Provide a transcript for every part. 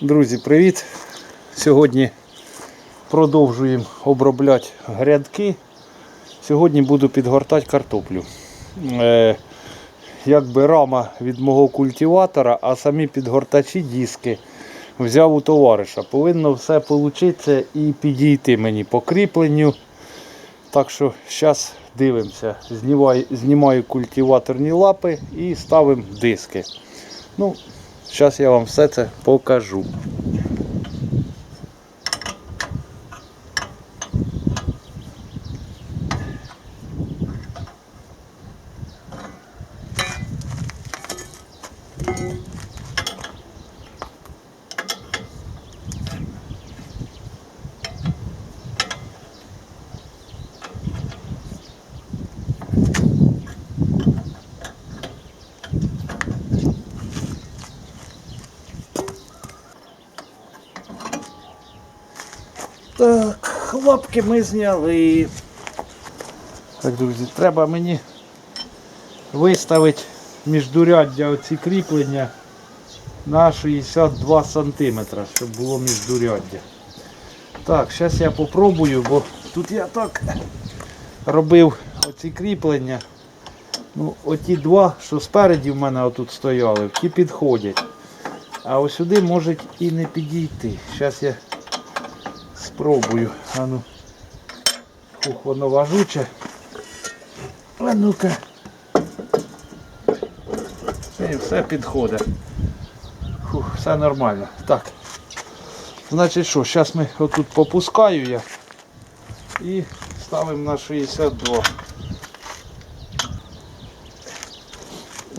Друзі, привіт! Сьогодні продовжуємо обробляти грядки. Сьогодні буду підгортати картоплю. Е, якби рама від мого культиватора, а самі підгортачі диски взяв у товариша. Повинно все вийти і підійти мені по кріпленню. Так що зараз дивимося. Знімаю, знімаю культиваторні лапи і ставимо диски. Ну, Зараз я вам все це покажу. Так, лапки ми зняли. Так, друзі, треба мені виставити міждуряддя оці кріплення на 62 см, щоб було міждуряддя. Так, зараз я попробую, бо тут я так робив оці кріплення. Ну, оті два, що спереді в мене отут стояли, ті підходять. А ось сюди можуть і не підійти. Зараз я Спробую. А ну. Фух, воно важуче. А ну-ка. І все підходить. Фух, все нормально. Так. Значить що, зараз ми отут попускаю я і ставимо на 62.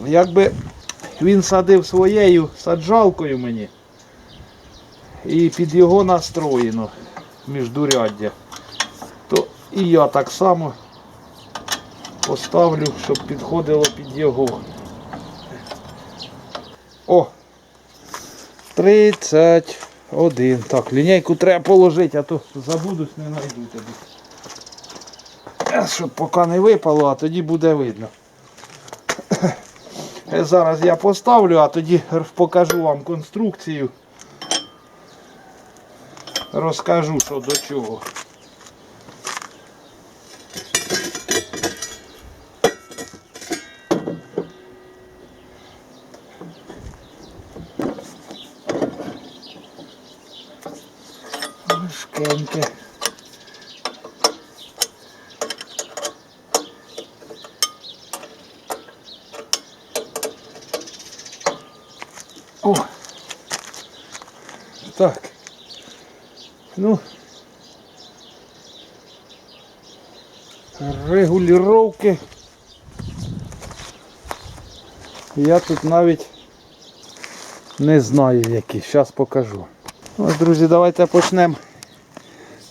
Якби він садив своєю саджалкою мені і під його настроєно міждуряддя, то і я так само поставлю, щоб підходило під його. О! 31. Так, лінійку треба положити, а то забудусь, не знайду тобі. Е, Щоб поки не випало, а тоді буде видно. Е, Зараз я поставлю, а тоді покажу вам конструкцію розкажу, що до чого. Мишкеньке. О! Так. Ну, регулювання. Я тут навіть не знаю які. Зараз покажу. Ось, друзі, давайте почнемо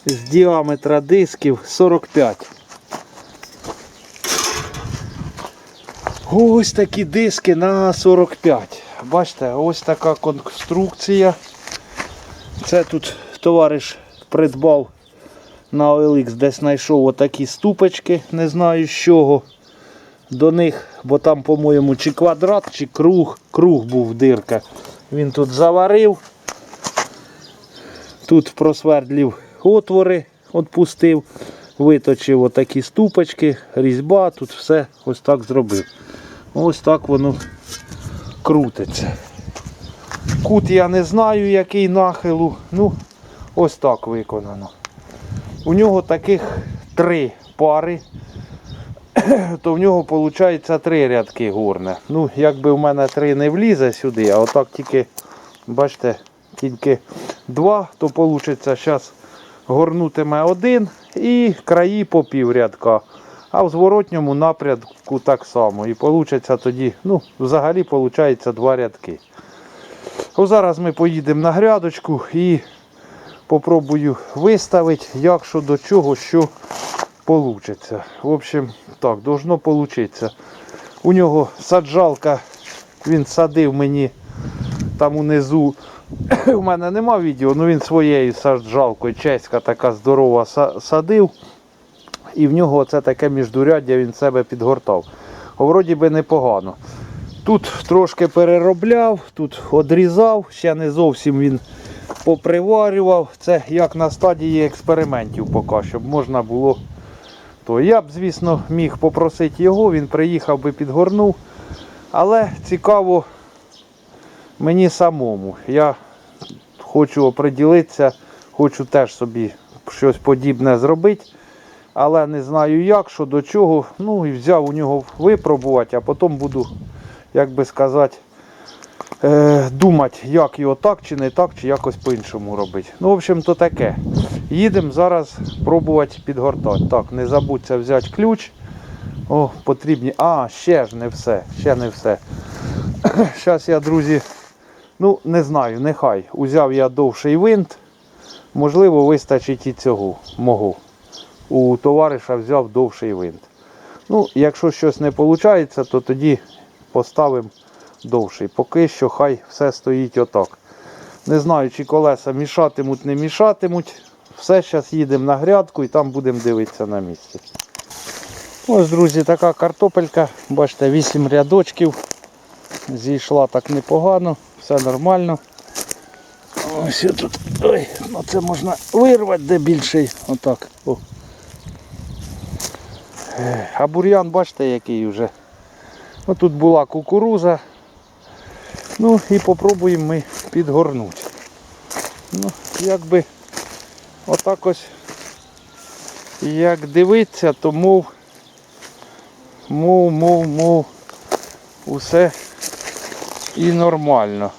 з діаметра дисків 45. Ось такі диски на 45. Бачите, ось така конструкція. Це тут товариш придбав на OLX, десь знайшов отакі ступочки, не знаю з чого. До них, бо там, по-моєму, чи квадрат, чи круг, круг був дирка. Він тут заварив. Тут просвердлів отвори, відпустив, виточив отакі ступочки, різьба, тут все ось так зробив. Ось так воно крутиться. Кут я не знаю, який нахилу. Ну, ось так виконано. У нього таких три пари, то в нього виходить три рядки горне. Ну, якби в мене три не влізе сюди, а отак тільки, бачите, тільки два, то вийде зараз горнутиме один і краї по пів рядка. А в зворотньому напрямку так само. І вийде тоді, ну, взагалі виходить два рядки. О, зараз ми поїдемо на грядочку і попробую виставити, як що до чого, що вийде. В общем, так, должно вийти. У нього саджалка, він садив мені там унизу. У мене нема відео, але він своєю саджалкою, чеська така здорова садив. І в нього це таке міждуряддя він себе підгортав. Вроді би непогано. Тут трошки переробляв, тут одрізав, ще не зовсім він поприварював. Це як на стадії експериментів поки, щоб можна було. То я б, звісно, міг попросити його, він приїхав би підгорнув. Але цікаво мені самому. Я хочу оприділитися, хочу теж собі щось подібне зробити. Але не знаю як, що до чого. Ну і взяв у нього випробувати, а потім буду, як би сказати, е, думати, як його так чи не так, чи якось по-іншому робити. Ну, в общем, то таке. Їдемо зараз пробувати підгортати. Так, не забудьте взяти ключ. О, потрібні. А, ще ж не все. Ще не все. Зараз я, друзі, ну не знаю, нехай. Узяв я довший винт. Можливо, вистачить і цього мого. У товариша взяв довший винт. Ну, якщо щось не виходить, то тоді поставимо довший. Поки що хай все стоїть отак. Не знаю, чи колеса мішатимуть, не мішатимуть. Все, зараз їдемо на грядку і там будемо дивитися на місці. Ось, друзі, така картопелька. Бачите, 8 рядочків. Зійшла так непогано, все нормально. Ось я тут. Ой, ну це можна вирвати де більший. Отак. О. Е, А бур'ян, бачите, який вже. Ну, тут була кукуруза. Ну і попробуємо ми підгорнути. Ну, якби отак ось як дивиться, то мов, мов, мов, мов, усе і нормально.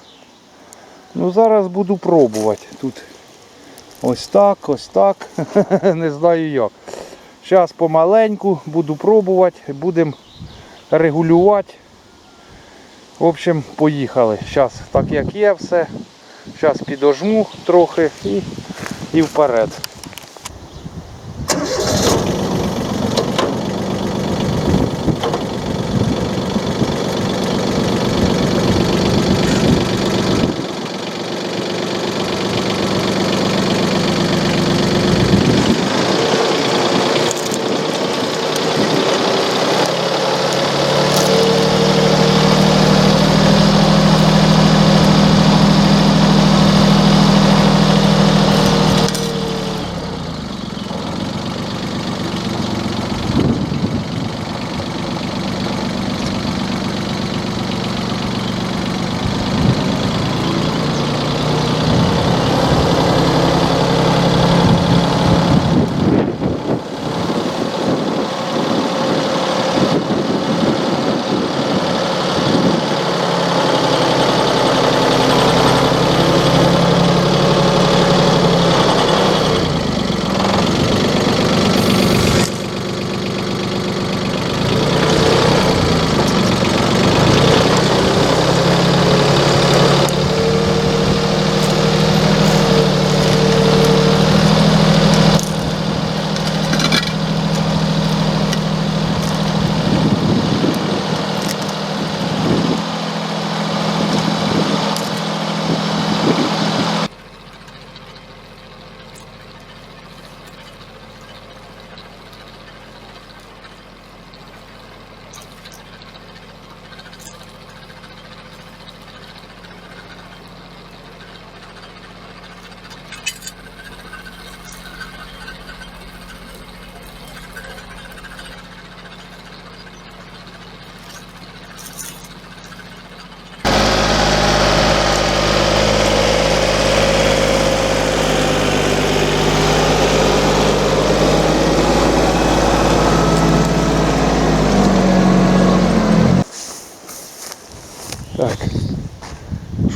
Ну зараз буду пробувати тут. Ось так, ось так. Не знаю як. Зараз помаленьку буду пробувати, будемо регулювати. В общем, поїхали. Зараз так як є все. Зараз підожму трохи і, і вперед.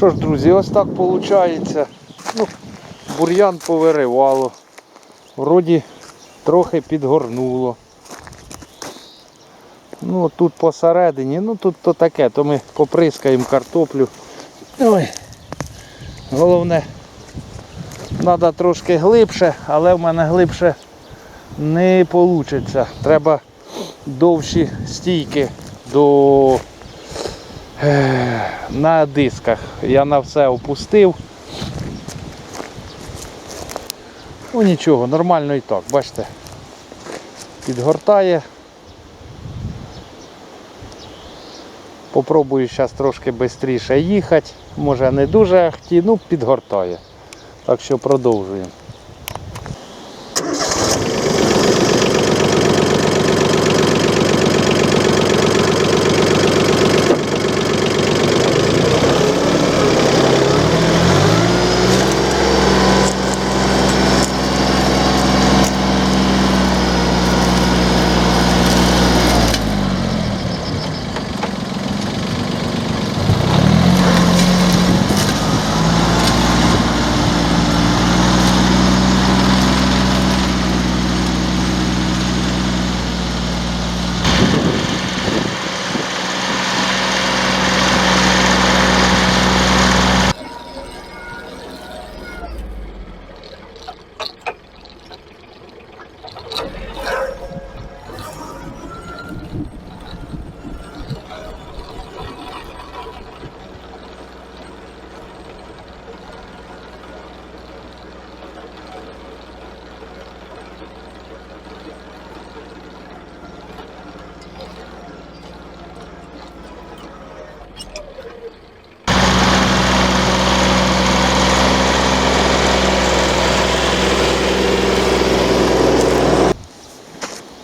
Що ж, друзі, ось так виходить. Ну, бур'ян повиривало. Вроді трохи підгорнуло. Ну, тут посередині, ну тут то таке, то ми поприскаємо картоплю. Ой. Головне, треба трошки глибше, але в мене глибше не вийде. Треба довші стійки до на дисках. Я на все опустив. Ну нічого, нормально і так, бачите. Підгортає. Попробую зараз трошки швидше їхати. Може не дуже ахті, ну підгортає. Так що продовжуємо.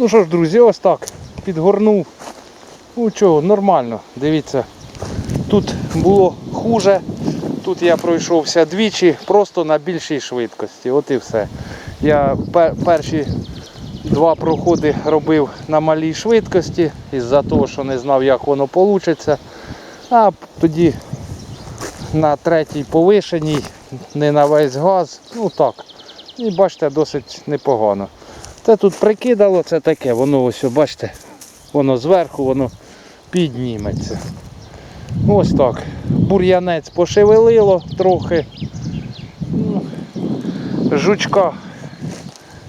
Ну що ж, друзі, ось так. Підгорнув. Ну чого, нормально. Дивіться. Тут було хуже. Тут я пройшовся двічі, просто на більшій швидкості. От і все. Я пер- перші два проходи робив на малій швидкості, із-за того, що не знав, як воно вийде. А тоді на третій повишеній, не на весь газ. Ну так. І бачите, досить непогано. Те тут прикидало, це таке, воно ось, бачите, воно зверху, воно підніметься. Ось так. Бур'янець пошевелило трохи. Ну, Жучка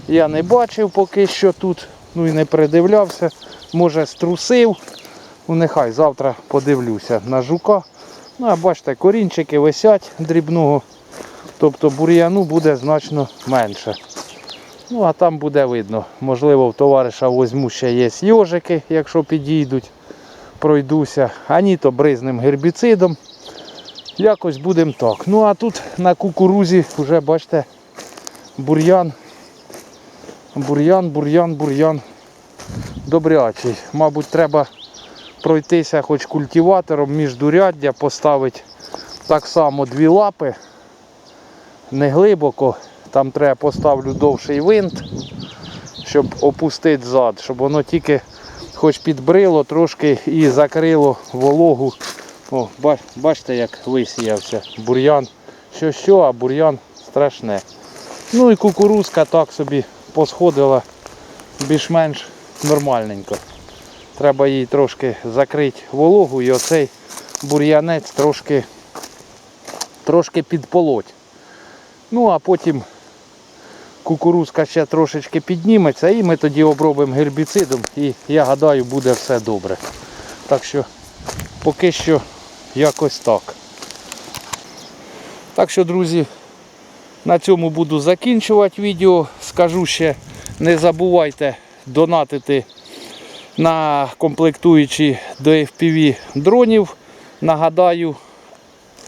я не бачив поки що тут, ну і не придивлявся. Може струсив. Ну нехай завтра подивлюся на жука. Ну, а бачите, корінчики висять дрібного. Тобто бур'яну буде значно менше. Ну, а там буде видно. Можливо, в товариша возьму ще є йожики, якщо підійдуть, пройдуся. А ні, то бризним гербіцидом. Якось будемо так. Ну а тут на кукурузі вже бачите бур'ян. Бур'ян, бур'ян, бур'ян. Добрячий. Мабуть, треба пройтися хоч культиватором міждуряддя, поставити так само дві лапи. Не глибоко. Там треба поставлю довший винт, щоб опустити зад, щоб воно тільки хоч підбрило трошки і закрило вологу. О, ба- бачите, як висіявся бур'ян. Що що, а бур'ян страшне. Ну і кукурузка так собі посходила більш-менш нормальненько. Треба їй трошки закрити вологу і оцей бур'янець трошки, трошки підполоть. Ну а потім кукурузка ще трошечки підніметься і ми тоді обробимо гербіцидом і я гадаю буде все добре. Так що поки що якось так. Так що, друзі, на цьому буду закінчувати відео. Скажу ще, не забувайте донатити на комплектуючі до FPV дронів. Нагадаю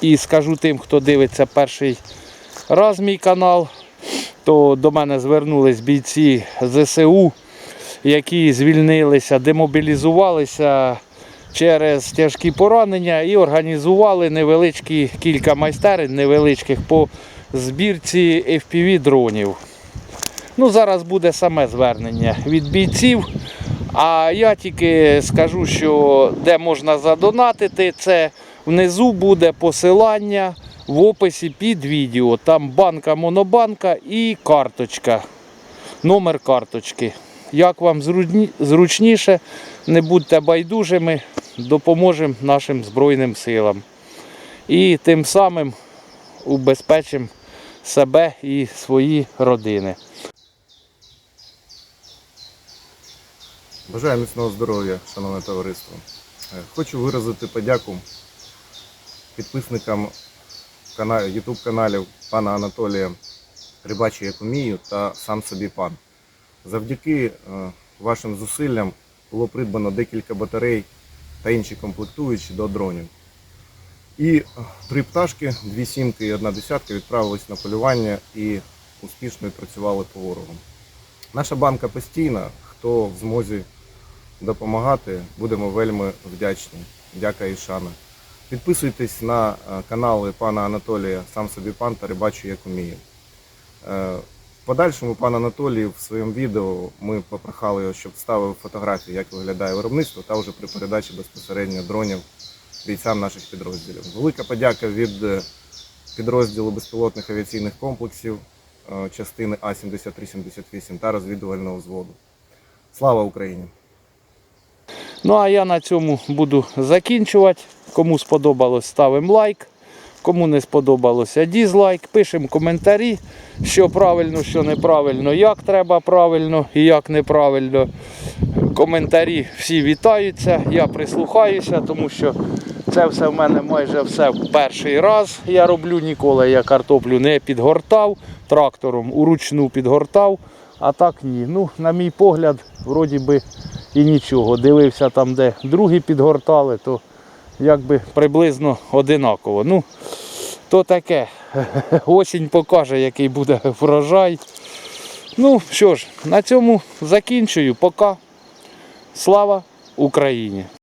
і скажу тим, хто дивиться перший раз мій канал, то до мене звернулись бійці ЗСУ, які звільнилися, демобілізувалися через тяжкі поранення і організували невеличкі кілька майстерень невеличких по збірці FPV дронів. Ну, зараз буде саме звернення від бійців. А я тільки скажу, що де можна задонатити, це внизу буде посилання в описі під відео. Там банка монобанка і карточка. Номер карточки. Як вам зручніше, не будьте байдужими, допоможемо нашим Збройним силам. І тим самим убезпечимо себе і свої родини. Бажаю міцного здоров'я, шановне товариство. Е, Хочу виразити подяку підписникам кана- YouTube каналів пана Анатолія Рибачі як умію та сам собі пан. Завдяки е, вашим зусиллям було придбано декілька батарей та інші комплектуючі до дронів. І е, три пташки, дві сімки і одна десятка відправились на полювання і успішно відпрацювали по ворогу. Наша банка постійна, хто в змозі допомагати, будемо вельми вдячні. Дяка і шана. Підписуйтесь на е, канали пана Анатолія, сам собі пан та рибачу як умію. Е, В подальшому пан Анатолій в своєму відео ми попрохали його, щоб ставив фотографії, як виглядає виробництво, та вже при передачі безпосередньо дронів бійцям наших підрозділів. Велика подяка від е, підрозділу безпілотних авіаційних комплексів частини А-7378 та розвідувального взводу. Слава Україні! Ну а я на цьому буду закінчувати. Кому сподобалось, ставимо лайк. Кому не сподобалося, дізлайк. Пишемо коментарі, що правильно, що неправильно, як треба правильно і як неправильно. Коментарі всі вітаються. Я прислухаюся, тому що це все в мене майже все в перший раз. Я роблю ніколи. Я картоплю не підгортав трактором, уручну підгортав. А так ні. Ну, на мій погляд, вроді би і нічого. Дивився там, де другі підгортали, то якби приблизно одинаково. Ну, то таке. Осінь покаже, який буде врожай. Ну що ж, на цьому закінчую. Пока. Слава Україні!